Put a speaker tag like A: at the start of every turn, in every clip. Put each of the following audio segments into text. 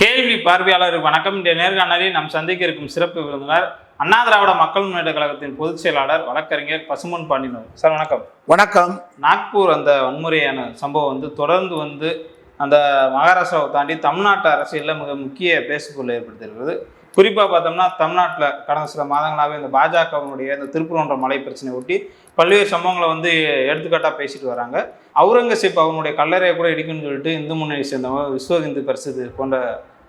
A: கேள்வி பார்வையாளர் வணக்கம். இந்த நேர்காணலில் நாம் சந்திக்க இருக்கும் சிறப்பு விருந்தினர் அண்ணா திராவிட மக்கள் முன்னேற்ற கழகத்தின் பொதுச் செயலாளர் வழக்கறிஞர் பசுமன் பாண்டியன். சார் வணக்கம்.
B: வணக்கம்.
A: நாக்பூர் அந்த வன்முறையான சம்பவம் வந்து தொடர்ந்து வந்து அந்த மகாராஷ்டிராவை தாண்டி தமிழ்நாட்டு அரசியலில் மிக முக்கிய பேசுபொருள் ஏற்படுத்தியிருக்கிறது. குறிப்பாக பார்த்தோம்னா தமிழ்நாட்டில் கடந்த சில மாதங்களாகவே இந்த பாஜகவினுடைய இந்த திருப்பூர்ன்ற மலை பிரச்சனை ஒட்டி பல்வேறு சம்பவங்களை வந்து எடுத்துக்காட்டாக பேசிட்டு வராங்க. அவுரங்கசீப் அவனுடைய கல்லறையை கூட இடிக்கணும்னு சொல்லிட்டு இந்து முன்னணி சேர்ந்தவங்க விஸ்வ இந்து பரிசுது போன்ற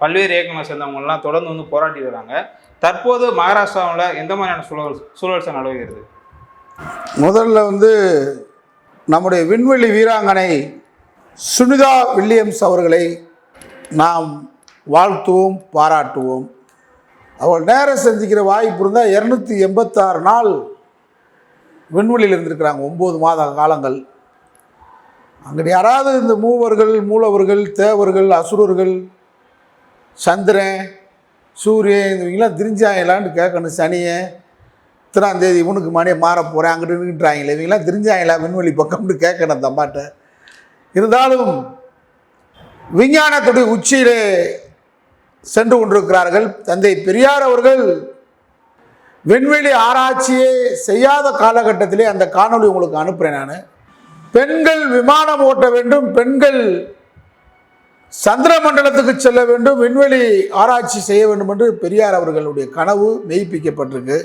A: பல்வேறு இயக்கங்களை சேர்ந்தவங்கலாம் தொடர்ந்து வந்து போராட்டி வராங்க. தற்போது மகாராஷ்டிராவில் எந்த மாதிரியான சூழல் சூழல் நடவுகிறது நிலவுகிறது
B: முதல்ல வந்து நம்முடைய விண்வெளி வீராங்கனை சுனிதா வில்லியம்ஸ் அவர்களை நாம் வாழ்த்துவோம் பாராட்டுவோம். அவள் நேரம் சந்திக்கிற வாய்ப்பு இருந்தால் இரநூத்தி எண்பத்தாறு நாள் விண்வெளியில் இருந்திருக்கிறாங்க. ஒம்பது மாத காலங்கள். அங்கே யாராவது இந்த மூவர்கள் மூலவர்கள் தேவர்கள் அசுரர்கள் சந்திரன் சூரியன் இவங்கெல்லாம் திரிஞ்சாங்களான்னு கேட்கணும். சனியை இத்தனாம் தேதி இவனுக்கு மணியை மாற போகிறேன் அங்கிட்டு நின்றுட்டாங்களே இவங்கெல்லாம் தெரிஞ்சாங்களா விண்வெளி பக்கம்னு கேட்கணும் அந்த இருந்தாலும் விஞ்ஞானத்துடைய உச்சியிலே சென்று கொண்டிருக்கிறார்கள். தந்தை பெரியார் அவர்கள் விண்வெளி ஆராய்ச்சியே செய்யாத காலகட்டத்திலே அந்த காணொளி உங்களுக்கு அனுப்புகிறேன் நான். பெண்கள் விமானம் ஓட்ட வேண்டும் பெண்கள் சந்திர மண்டலத்துக்கு செல்ல வேண்டும் விண்வெளி ஆராய்ச்சி செய்ய வேண்டும் என்று பெரியார் அவர்களுடைய கனவு மெய்ப்பிக்கப்பட்டிருக்கு.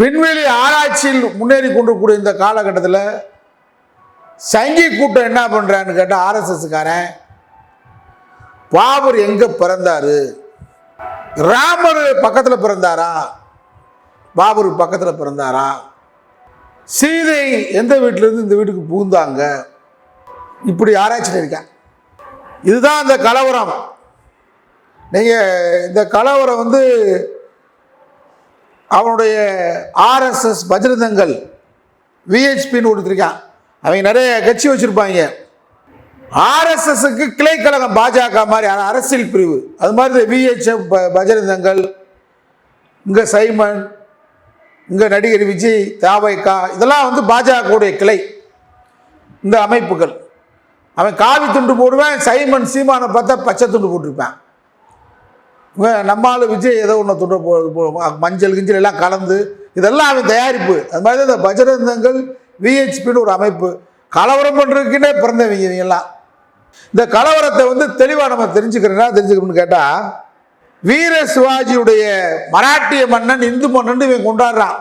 B: விண்வெளி ஆராய்ச்சியில் முன்னேறி கொண்டிருக்கூடிய இந்த காலகட்டத்தில் சங்கி கூட்டம் என்ன பண்ணுறான்னு கேட்டால் ஆர்எஸ்எஸ்காரன் பாபர் எங்கே பிறந்தாரு? ராமர் பக்கத்தில் பிறந்தாரா? பாபர் பக்கத்தில் பிறந்தாரா? சீதை எந்த வீட்டிலேருந்து இந்த வீட்டுக்கு புகுந்தாங்க? இப்படி ஆராய்ச்சியில் இருக்கேன் இதுதான் அந்த கலவரம். நீங்கள் இந்த கலவரம் வந்து அவனுடைய ஆர்எஸ்எஸ் பஜ்ரதங்கள் விஹெச்பின்னு கொடுத்துருக்கான் அவங்க நிறைய கட்சி வச்சுருப்பாங்க. ஆர்எஸ்எஸ்க்கு கிளைக்கழகம் பாஜக மாதிரி அரசியல் பிரிவு. அது மாதிரி விஹெச்எஃப் பஜரந்தங்கள் இங்கே சைமன் இங்கே நடிகர் விஜய் தாவைக்கா இதெல்லாம் வந்து பாஜகவுடைய கிளை. இந்த அமைப்புகள். அவன் காவி துண்டு போடுவேன் சைமன் சீமானை பார்த்தா பச்சை துண்டு போட்டிருப்பேன். இவன் நம்மால் விஜய் ஏதோ ஒன்று துண்டு போ போ- மஞ்சள் கிஞ்சல் எல்லாம் கலந்து இதெல்லாம் அவன் தயாரிப்பு. அது மாதிரி தான் இந்த பஜரந்தங்கள் விஹெச்பின்னு ஒரு அமைப்பு. கலவரம் பண்ணுறதுக்குன்னே பிறந்தவங்க இவங்கெல்லாம் இந்த கலவரத்தை வந்து தெளிவாக நம்ம தெரிஞ்சுக்கிறேன்னா தெரிஞ்சுக்கணும்னு கேட்டால் வீர சிவாஜியுடைய மராட்டிய மன்னன் இந்து மன்னன் இவன் கொண்டாடுறான்.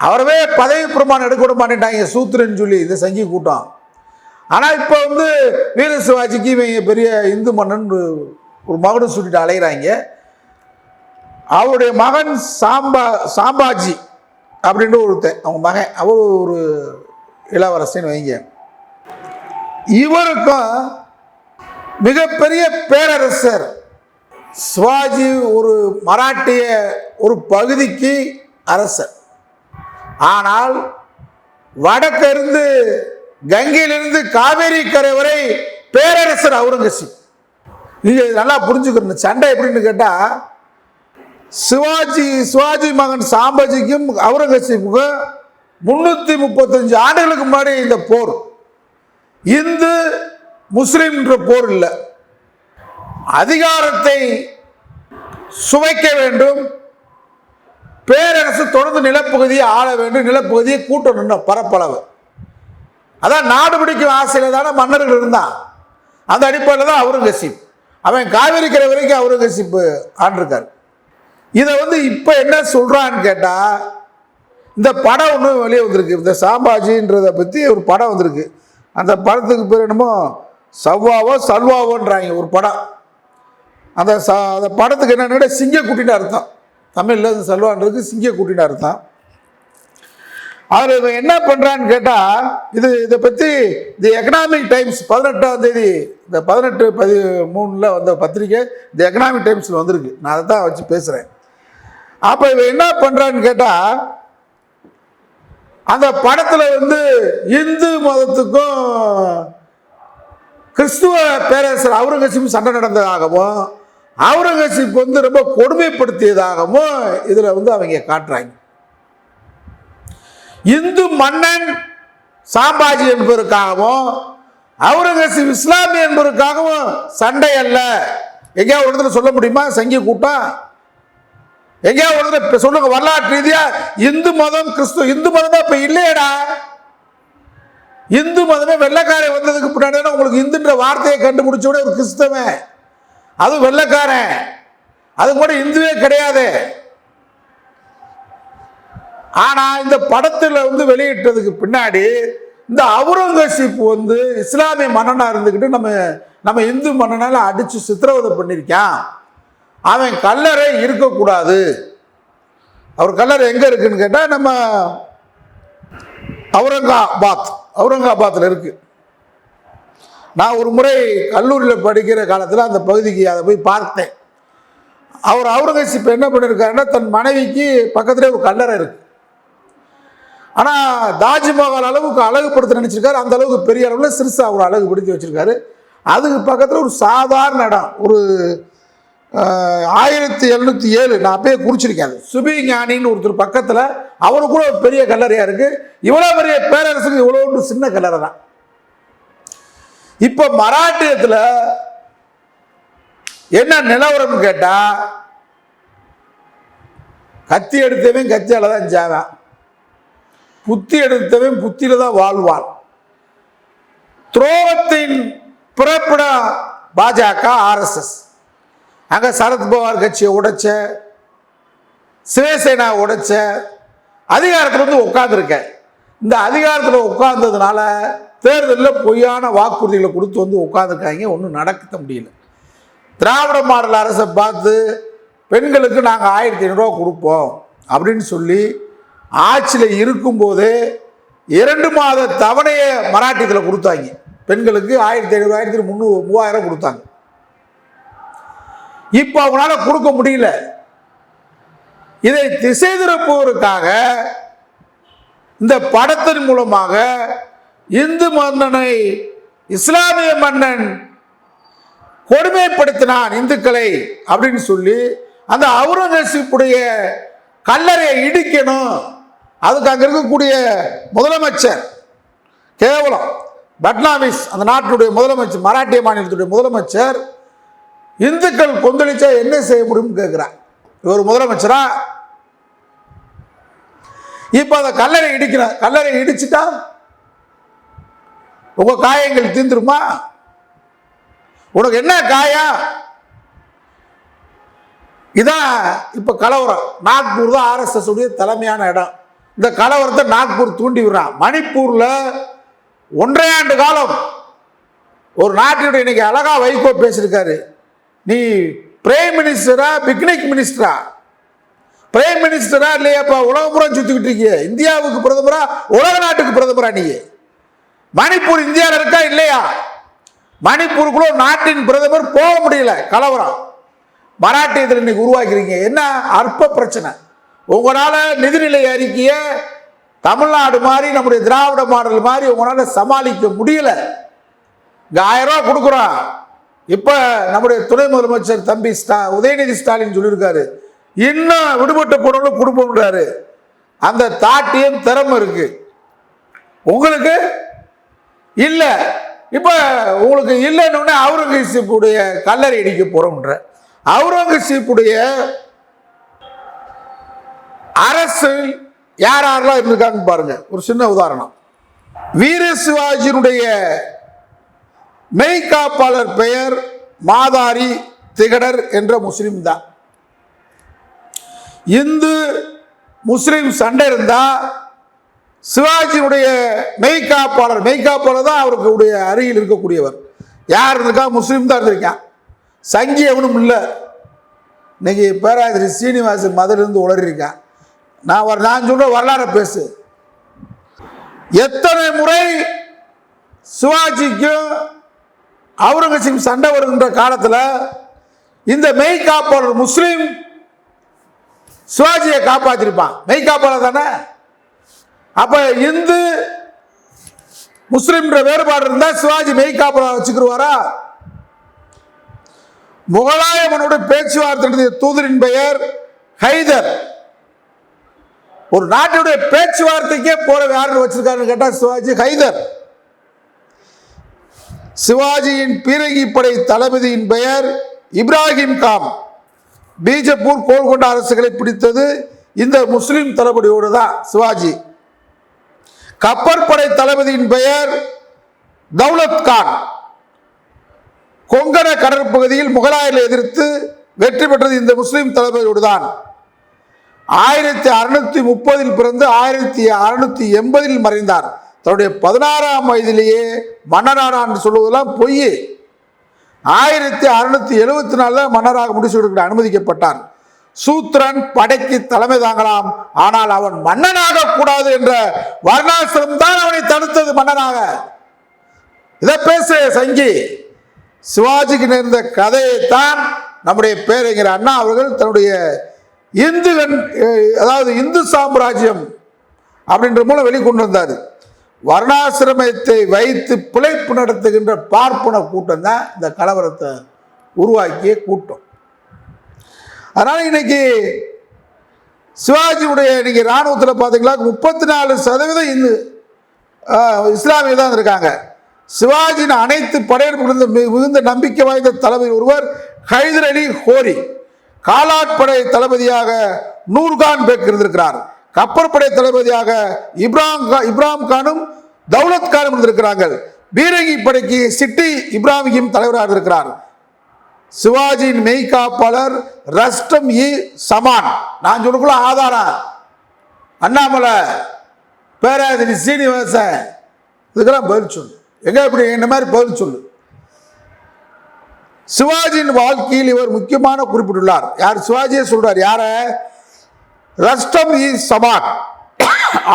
B: அவரவே பதவி பிரமாணம் எடுக்க விட மாட்டேன்ட்டாங்க சூத்திரன்னு சொல்லி இந்த சங்கி கூட்டம். ஆனால் இப்போ வந்து வீர சிவாஜிக்கு இவங்க பெரிய இந்து மன்னன் ஒரு- ஒரு மகனும் சுட்டிட்டு அலைகிறாங்க அவருடைய மகன் சாம்பா சாம்பாஜி அப்படின்ற ஒருத்தன் அவங்க மகன். அவர் ஒரு இளவரசன் வைங்க. இவருக்கும் மிகப்பெரிய பேரரசர். சிவாஜி ஒரு மராட்டிய ஒரு பகுதிக்கு அரசர். ஆனால் வடக்கிருந்து கங்கையிலிருந்து காவேரி கரை வரை பேரரசர் அவுரங்கசீப். நீங்க நல்லா புரிஞ்சுக்கணும். சண்டை எப்படின்னு கேட்டால் சிவாஜி சிவாஜி மகன் சாம்பாஜிக்கும் அவுரங்கசீப்புக்கும் முன்னூற்றி முப்பத்தஞ்சு ஆண்டுகளுக்கு முன்னாடி இந்த போர். இந்து முஸ்லீம்ன்ற போர் இல்லை. அதிகாரத்தை சுவைக்க வேண்டும். பேரரசு தொடர்ந்து நிலப்பகுதியை ஆள வேண்டும். நிலப்பகுதியை கூட்டணும் பரப்பளவு. அதான் நாடு பிடிக்கும் ஆசையில் தானே மன்னர்கள் இருந்தான். அந்த அடிப்படையில் தான் அவுரங்கசீப். அவன் காவேரி கரை வரைக்கும் அவுரங்கசீப் ஆண்டிருக்கார். இதை வந்து இப்போ என்ன சொல்கிறான்னு கேட்டால் இந்த படம் ஒன்று வெளியே வந்திருக்கு. இந்த சாம்பாஜின்றதை பற்றி ஒரு படம் வந்திருக்கு. அந்த படத்துக்கு பேர் என்னமோ சவ்வாவோ சல்வாவோன்றாங்க ஒரு படம். அந்த ச அந்த படத்துக்கு என்னென்ன சிங்கக்குட்டின்னு அர்த்தம். தமிழில் இந்த சல்வான்றது சிங்கக்குட்டின்னு அர்த்தம். அவர் இவன் என்ன பண்ணுறான்னு கேட்டால் இது இதை பற்றி தி எக்கனாமிக் டைம்ஸ் பதினெட்டாம் தேதி இந்த பதினெட்டு பதி மூணில் வந்த பத்திரிக்கை தி எக்கனாமிக் டைம்ஸில் வந்திருக்கு. நான் அதை தான் வச்சு பேசுகிறேன் அப்போ இவன் என்ன பண்ணுறான்னு கேட்டால் அந்த படத்தில் வந்து இந்து மதத்துக்கும் கிறிஸ்துவ பேரரசர் அவுரங்கசீப் சண்டை நடந்ததாகவும் அவுரங்கசீப் வந்து ரொம்ப கொடுமைப்படுத்தியதாகவும் இதில் வந்து அவங்க காட்டுறாங்க. இந்து மன்னன் சாம்பாஜி என்பதற்காகவும் அவுரங்கசீப் இஸ்லாமிய என்பதற்காகவும் சண்டை அல்ல. எங்கேயாவது ஒரு இடத்துல சொல்ல முடியுமா? சங்கி கூட்டம் எங்கேயா ஒரு சொல்லுங்க வரலாற்று ரீதியா இந்து மதம் கிறிஸ்துவ இந்து மதமே இப்ப இல்லையேடா. இந்து மதமே வெள்ளைக்காரன் வந்ததுக்கு பின்னாடி உங்களுக்கு இந்துன்ற வார்த்தையை கண்டுபிடிச்ச உடனே ஒரு கிறிஸ்தவன். அது வெள்ளைக்காரன். அது கூட இந்துவே கிடையாது. ஆனா இந்த படத்துல வந்து வெளியிட்டதுக்கு பின்னாடி இந்த அவுரங்கசீப் வந்து இஸ்லாமிய மன்னனா இருந்துக்கிட்டு நம்ம நம்ம இந்து மன்னனால அடிச்சு சித்திரவதை பண்ணியிருக்கான். அவன் கல்லறை இருக்கக்கூடாது. அவர் கல்லறை எங்கே இருக்குன்னு கேட்டால் நம்ம அவுரங்காபாத் அவுரங்காபாத்தில் இருக்கு. நான் ஒரு முறை கல்லூரியில் படிக்கிற காலத்தில் அந்த பகுதிக்கு அதை போய் பார்த்தேன். அவர் அவுரங்கசீப் என்ன பண்ணியிருக்காருன்னா தன் மனைவிக்கு பக்கத்துலேயே ஒரு கல்லறை இருக்கு. ஆனால் தாஜ்மஹால் அளவுக்கு அழகுபடுத்த நினச்சிருக்காரு. அந்த அளவுக்கு பெரிய அளவில் சிறுசாக அவர் அழகுபடுத்தி வச்சுருக்காரு. அதுக்கு பக்கத்தில் ஒரு சாதாரண இடம் ஒரு ஆயிரத்தி எழுநூற்றி ஏழு நான் அப்பயே குறிச்சிருக்கேன் சுபி ஞானின்னு ஒருத்தர் பக்கத்தில் அவருக்கு கூட ஒரு பெரிய கல்லறையாக இருக்குது இவ்வளோ பெரிய பேரரசுக்கு இவ்வளோ ஒன்று சின்ன கல்லறை தான். இப்போ மராட்டியத்தில் என்ன நிலவரம்னு கேட்டால் கத்தி எடுத்தவன் கத்தியால் தான் ஜாவான் புத்தி எடுத்தவன் புத்தியில் தான் வாழ்வான். துரோகத்தின் பிறப்பிடம் பாஜக ஆர்எஸ்எஸ் அங்கே சரத்பவார் கட்சியை உடைச்ச சிவசேனா உடைச்ச அதிகாரத்தில் வந்து உட்காந்துருக்கேன் இந்த அதிகாரத்தில் உட்கார்ந்ததுனால தேர்தலில் பொய்யான வாக்குறுதிகளை கொடுத்து வந்து உட்காந்துருக்காங்க ஒன்றும் நடக்க முடியல. திராவிட மாடல் அரசை பார்த்து பெண்களுக்கு நாங்கள் ஆயிரத்தி ஐநூறுரூவா கொடுப்போம். அப்படின்னு சொல்லி ஆட்சியில் இருக்கும்போதே இரண்டு மாத தவணையை மராட்டியத்தில் கொடுத்தாங்க. பெண்களுக்கு ஆயிரத்தி ஐநூறு ஆயிரத்தி முந்நூறு மூவாயிரம் கொடுத்தாங்க. இப்போ அவங்களால கொடுக்க முடியல. இதை திசை திருப்புவதற்காக இந்த படத்தின் மூலமாக இந்து மன்னனை இஸ்லாமிய மன்னன் கொடுமைப்படுத்தினான் இந்துக்களை அப்படின்னு சொல்லி அந்த அவுரங்கசீப்புடைய கல்லறையை இடிக்கணும். அதுக்கு அங்கே இருக்கக்கூடிய முதலமைச்சர் கேவலம் பட்னாவிஸ் அந்த நாட்டுடைய முதலமைச்சர் மராட்டிய மாநிலத்துடைய முதலமைச்சர் இந்துக்கள் கொந்தளிச்சா என்ன செய்ய முடியும்னு கேட்குறான் இவர் முதலமைச்சரா? இப்போ அதை கல்லறை இடிக்கிற கல்லறை இடிச்சுட்டா? உங்க காயங்கள் தீந்துருமா? உனக்கு என்ன காயம் இதான் இப்ப கலவரம். நாக்பூர் தான் ஆர்எஸ்எஸ் உடைய தலைமையான இடம். இந்த கலவரத்தை நாக்பூர் தூண்டி விடுறான். மணிப்பூர்ல ஒன்றையாண்டு ஆண்டு காலம் ஒரு நாட்டினுடைய இன்னைக்கு அழகா வைகோ பேசியிருக்காரு. நீ பிரைம் மினிஸ்டரா பிக்னிக் மினிஸ்டரா பிரைம் மினிஸ்டரா இல்லையாப்பா? உலகம் சுற்றிக்கிட்டு சுத்திக்கிட்டு இருக்கிய. இந்தியாவுக்கு பிரதமரா உலக நாட்டுக்கு பிரதமரா நீ மணிப்பூர் இந்தியாவில் இருக்கா இல்லையா? மணிப்பூருக்குள்ள நாட்டின் பிரதமர் போக முடியல கலவரம். மராட்டியத்தில் இன்னைக்கு உருவாக்கிறீங்க என்ன அற்ப பிரச்சனை. உங்களால் நிதிநிலை அறிக்கையை தமிழ்நாடு மாதிரி நம்முடைய திராவிட மாடல் மாதிரி உங்களால் சமாளிக்க முடியல. இங்கே ஆயிரம் ரூபா கொடுக்குறோம் இப்போ நம்முடைய துணை முதலமைச்சர் தம்பி ஸ்டா உதயநிதி ஸ்டாலின் சொல்லியிருக்காரு. இன்னும் விடுபட்ட பொருளும் கொடுப்போம்ன்றாரு அந்த தாட்டியம் திறமை இருக்கு. உங்களுக்கு? இல்லை. இப்போ உங்களுக்கு இல்லைன்னு அவுரங்கசீப்புடைய கல்லறை அடிக்க போகிறோம்ன்ற அவுரங்கசீப்புடைய அரசு யார் யாரெல்லாம் இருந்திருக்காங்கன்னு பாருங்க. ஒரு சின்ன உதாரணம். வீர சிவாஜியினுடைய மெய்காப்பாளர் பெயர் மாதாரி திகடர் என்ற முஸ்லீம் தான். இந்து முஸ்லீம் சண்டை இருந்தா சிவாஜியுடைய மெய்காப்பாளர் மெய்காப்பாளர் தான் அவருக்கு உடைய அருகில் இருக்கக்கூடியவர். யார் இருந்திருக்கா? முஸ்லீம் தான் இருந்திருக்கான் சங்கி எவனும் இல்லை. இன்னைக்கு பேராசிரியர் சீனிவாசன் மதுரிலிருந்து உளறியிருக்கான் நான் ஒரு நான் சொல்ற வரலாறு பேசு. எத்தனை முறை சிவாஜிக்கும் அவுரங்கசீப் சண்டை வருகின்ற காலத்தில் இந்த மெய்காப்பாளர் முஸ்லீம் சிவாஜியை காப்பாற்றிருப்பான் மெய்காப்பாளர் தானே? அப்போ இந்து முஸ்லீம்ன்ற வேறுபாடு இருந்தால் சிவாஜி மெய்காப்பாளர் வச்சுக்கிருவாரா? முகலாயமனுடைய பேச்சுவார்த்தை தூதரின் பெயர் ஹைதர். ஒரு நாட்டுடைய பேச்சுவார்த்தைக்கே போற யாருன்னு வச்சிருக்காருன்னு கேட்டா சிவாஜி ஹைதர். சிவாஜியின் பீரங்கி படை தளபதியின் பெயர் இப்ராஹிம் காம். பீஜப்பூர் கோல்கொண்ட அரசுகளை பிடித்தது இந்த முஸ்லீம் தளபதியோடு தான் சிவாஜி. கப்பற்படை தளபதியின் பெயர் தௌலத் கான். கொங்கண கடற்பகுதியில் முகலாயர்களை எதிர்த்து வெற்றி பெற்றது இந்த முஸ்லீம் தளபதியோடு தான். ஆயிரத்தி அறுநூத்தி முப்பதில் பிறந்து ஆயிரத்தி அறுநூத்தி எண்பதில் மறைந்தார். தன்னுடைய பதினாறாம் வயதிலேயே மன்னரானான்னு சொல்லுவதெல்லாம் பொய் ஆயிரத்தி அறுநூத்தி எழுபத்தி நாலில் மன்னராக முடிச்சு கொடுக்க அனுமதிக்கப்பட்டார் சூத்திரன் படைக்கு தலைமை தாங்கலாம். ஆனால் அவன் மன்னனாக கூடாது என்ற வர்ணாசிரம் தான் அவனை தடுத்தது மன்னனாக. இதை பேசு சங்கி. சிவாஜிக்கு நேர்ந்த கதையைத்தான் நம்முடைய பேரறிஞர் அண்ணா அவர்கள் தன்னுடைய இந்துகன் அதாவது இந்து சாம்ராஜ்யம் அப்படின்ற மூலம் வெளிக்கொண்டு வந்தார். வர்ணாசிரமத்தை வைத்து பிழைப்பு நடத்துகின்ற பார்ப்பன கூட்டம் தான் இந்த கலவரத்தை உருவாக்கிய கூட்டம். அதனால் இன்னைக்கு சிவாஜியுடைய இன்னைக்கு இராணுவத்தில் பார்த்தீங்களா முப்பத்தி நாலு சதவீதம் இந்து இஸ்லாமிய இஸ்லாமியர் தான் இருக்காங்க சிவாஜியின் அனைத்து படையெடுப்புகளும் மிகுந்த நம்பிக்கை வாய்ந்த தளபதி ஒருவர் ஹைதர் அலி ஹோரி. காலாட்படை தளபதியாக நூர்கான் பேக் இருந்திருக்கிறார். கப்பற்படை தளபதியாக இப்ராம் இப்ராம் கானும் தௌலத் கானும் இருந்திருக்கிறார்கள். பீரங்கி படைக்கு சிட்டி இப்ராஹிம் தலைவராக இருக்கிறார். சிவாஜியின் மெய்காப்பாளர் ரஸ்டம் இ சமான். நான் சொல்லுக்குள்ள ஆதாரம். அண்ணாமலை பேராதிரி சீனிவாசன் இதுக்கெல்லாம் பதில் சொல்லு. எங்க இப்படி இந்த மாதிரி பதில் சொல்லு? சிவாஜியின் வாழ்க்கையில் இவர் முக்கியமான குறிப்பிட்டுள்ளார். யார் சிவாஜியை சொல்றார். யாரை? ரஷ்டம் இ சமான்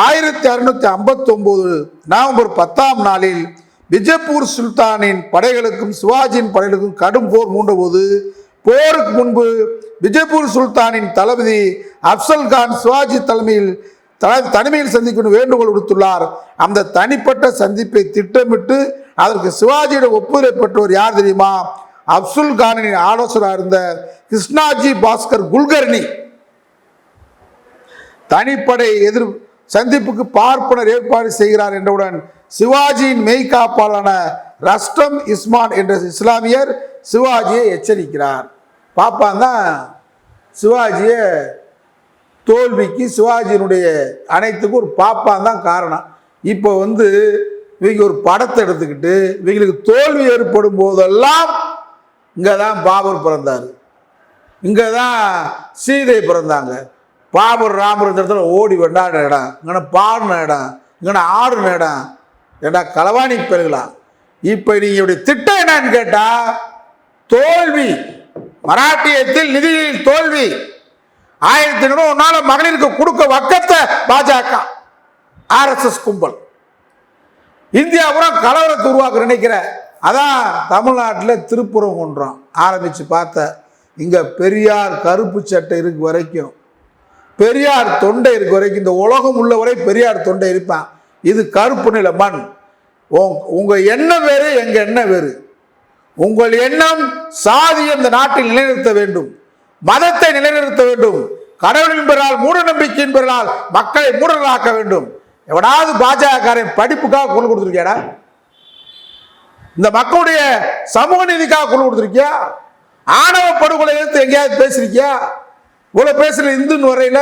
B: ஆயிரத்தி அறுநூத்தி ஐம்பத்தி ஒன்பது நவம்பர் பத்தாம் நாளில் விஜயபூர் சுல்தானின் படைகளுக்கும் சிவாஜியின் படைகளுக்கும் கடும் போர் மூண்டபோது போருக்கு முன்பு விஜய்பூர் சுல்தானின் தளபதி அப்சல் கான் சிவாஜி தலைமையில் தனிமையில் சந்திக்கணும் வேண்டுகோள் விடுத்துள்ளார். அந்த தனிப்பட்ட சந்திப்பை திட்டமிட்டு அதற்கு சிவாஜியிடம் ஒப்புதலை பெற்றவர் யார் தெரியுமா? அப்சுல் கானின் ஆலோசகராக இருந்த கிருஷ்ணாஜி பாஸ்கர் குல்கர்னி தனிப்படை எதிர் சந்திப்புக்கு பார்ப்பனர் ஏற்பாடு செய்கிறார் என்றவுடன் சிவாஜியின் மெய்காப்பாளரான ரஸ்டம் இஸ்மான் என்ற இஸ்லாமியர் சிவாஜியை எச்சரிக்கிறார். பாப்பான் தான் சிவாஜியை தோல்விக்கு சிவாஜியினுடைய அனைத்துக்கும் ஒரு பாப்பான் தான் காரணம். இப்போ வந்து இவங்க ஒரு படத்தை எடுத்துக்கிட்டு இவங்களுக்கு தோல்வி ஏற்படும் போதெல்லாம் இங்கே தான் பாபர் பிறந்தார். இங்கே தான் சீதை பிறந்தாங்க. பாபர் ராமர் இந்த இடத்துல ஓடி வெண்டாடுற இடம் இங்கே பாடின இடம் இங்கே ஆடுன இடம். ஏடா களவாணி பெருகலாம் இப்போ நீங்கள் இப்படி திட்டம் என்னன்னு கேட்டால் தோல்வி. மராட்டியத்தில் நிதியில் தோல்வி. ஆயிரத்தி ஐநூறு உன்னால மகளிருக்கு கொடுக்க வக்கத்தை பாஜக ஆர்எஸ்எஸ் கும்பல். இந்தியாபுரம் கலவரத்தை உருவாக்க நினைக்கிற அதான் தமிழ்நாட்டில் திருப்புறம் கொன்றோம் ஆரம்பித்து பார்த்த இங்கே பெரியார் கருப்பு சட்டை இருக்கு வரைக்கும். பெரியார் தொண்டை இருக்க வரைக்கும் இந்த உலகம் உள்ள வரை பெரியார் தொண்டை இருப்பான். இது கருப்பு நில மண். உங்கள் எண்ணம் வேறு எங்கள் எண்ணம் வேறு. உங்கள் எண்ணம் சாதி இந்த நாட்டில் நிலைநிறுத்த வேண்டும். மதத்தை நிலைநிறுத்த வேண்டும். கடவுளின் பெறால் மூட நம்பிக்கையின் பெறால் மக்களை மூடர்களாக்க வேண்டும். எவனாவது பாஜகக்காரன் படிப்புக்காக குரல் கொடுத்துருக்கியாடா? இந்த மக்களுடைய சமூக நீதிக்காக குரல் கொடுத்துருக்கியா? ஆணவ படுகொலை எடுத்து எங்கேயாவது பேசியிருக்கியா? இவ்வளவு பேசுற இந்துன்னு வரையில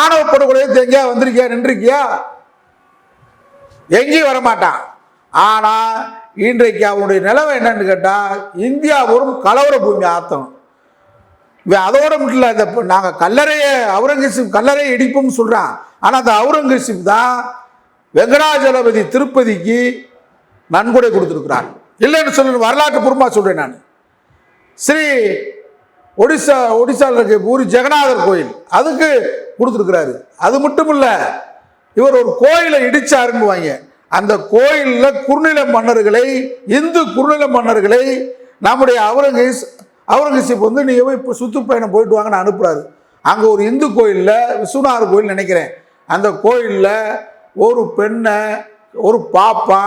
B: ஆணவ படுகொலையை எடுத்து வந்திருக்கியா நின்றுருக்கியா? எங்கேயும் வரமாட்டான். ஆனா இன்றைக்கு அவனுடைய நிலவை என்னன்னு கேட்டா இந்தியா ஒரு கலவர பூமி ஆத்தம். அதோட மட்டும் இல்லை இந்த இப்போ நாங்கள் கல்லறையை அவுரங்கசீப் கல்லறையை இடிப்போம்னு சொல்கிறான் ஆனால் அந்த அவுரங்கசீப் தான் வெங்கடாஜலபதி திருப்பதிக்கு நன்கொடை கொடுத்துருக்கிறார். இல்லைன்னு சொல்லி வரலாற்று பூர்வமாக சொல்கிறேன் நான். ஸ்ரீ ஒடிசா ஒடிசாவில் இருக்க பூரி ஜெகநாதர் கோயில். அதுக்கு கொடுத்துருக்குறாரு. அது மட்டும் இல்லை இவர் ஒரு கோயிலை இடிச்சாருங்குவாங்க அந்த கோயிலில் குறுநில மன்னர்களை இந்து குறுநில மன்னர்களை நம்முடைய அவுரங்கஸ் அவுரங்கசீப் வந்து நீங்கள் போய் இப்போ சுற்றுப்பயணம் போயிட்டு வாங்கன்னு அனுப்புகிறாரு அங்கே ஒரு இந்து கோயிலில் விஸ்வநாதர் கோயில் நினைக்கிறேன். அந்த கோயிலில் ஒரு பெண்ணை ஒரு பாப்பா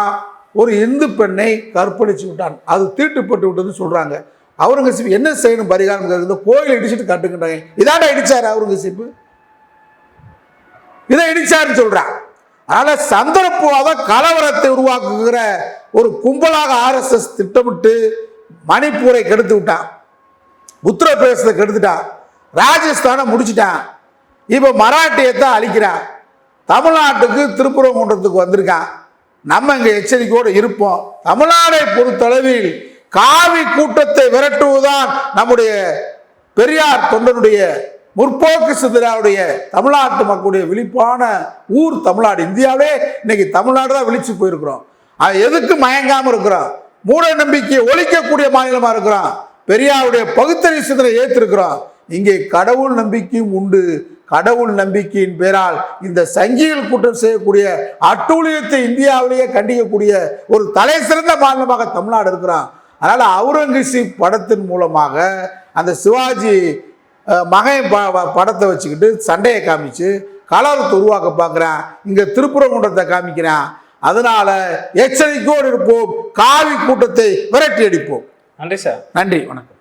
B: ஒரு இந்து பெண்ணை கற்பழிச்சு விட்டான். அது தீட்டுப்பட்டு விட்டதுன்னு சொல்கிறாங்க அவுரங்கசீப் என்ன செய்யணும் பரிகாரம் கேக்குது? இந்த கோயிலை இடிச்சுட்டு கட்டுக்கிட்டாங்க இதாண்டா இடிச்சார் அவுரங்கசீப் இதை இடிச்சாருன்னு சொல்றான் அதனால சந்தர்ப்பவாத கலவரத்தை உருவாக்குகிற ஒரு கும்பலாக ஆர்எஸ்எஸ் திட்டமிட்டு மணிப்பூரை கெடுத்து விட்டான். உத்தரப்பிரதேசத்தை கெடுத்துட்டான் ராஜஸ்தானை முடிச்சிட்டான். இப்போ மராட்டியத்தை அழிக்கிறான் தமிழ்நாட்டுக்கு திருப்புறங்குன்றத்துக்கு வந்திருக்கான். நம்ம இங்கே எச்சரிக்கையோடு இருப்போம். தமிழ்நாடை பொறுத்தளவில் காவி கூட்டத்தை விரட்டுவதுதான் நம்முடைய பெரியார் தொண்டனுடைய முற்போக்கு சிந்தனாவுடைய தமிழ்நாட்டு மக்களுடைய விழிப்பான ஊர் தமிழ்நாடு. இந்தியாவே இன்னைக்கு தமிழ்நாடு தான் விழிச்சு போயிருக்கிறோம். அது எதுக்கு மயங்காமல் இருக்கிறோம்? மூட நம்பிக்கையை ஒழிக்கக்கூடிய மாநிலமாக இருக்கிறோம். பெரியாருடைய பகுத்தறி சிந்தனை ஏற்றிருக்கிறோம் இங்கே கடவுள் நம்பிக்கையும் உண்டு. கடவுள் நம்பிக்கையின் பேரால் இந்த சங்கிகள் கூட்டம் செய்யக்கூடிய அட்டூழியத்தை இந்தியாவிலேயே கண்டிக்கக்கூடிய ஒரு தலை சிறந்த மாநிலமாக தமிழ்நாடு இருக்கிறான். அதனால அவுரங்கசீப் படத்தின் மூலமாக அந்த சிவாஜி மகன் ப ப- படத்தை வச்சுக்கிட்டு சண்டையை காமிச்சு கலவரத்தை உருவாக்க பார்க்குறான். இங்கே திருப்புறங்குன்றத்தை காமிக்கிறான். அதனால எச்சரிக்கையோடு இருப்போம். காவி கூட்டத்தை விரட்டி அடிப்போம்.
A: நன்றி சார்.
B: நன்றி வணக்கம்.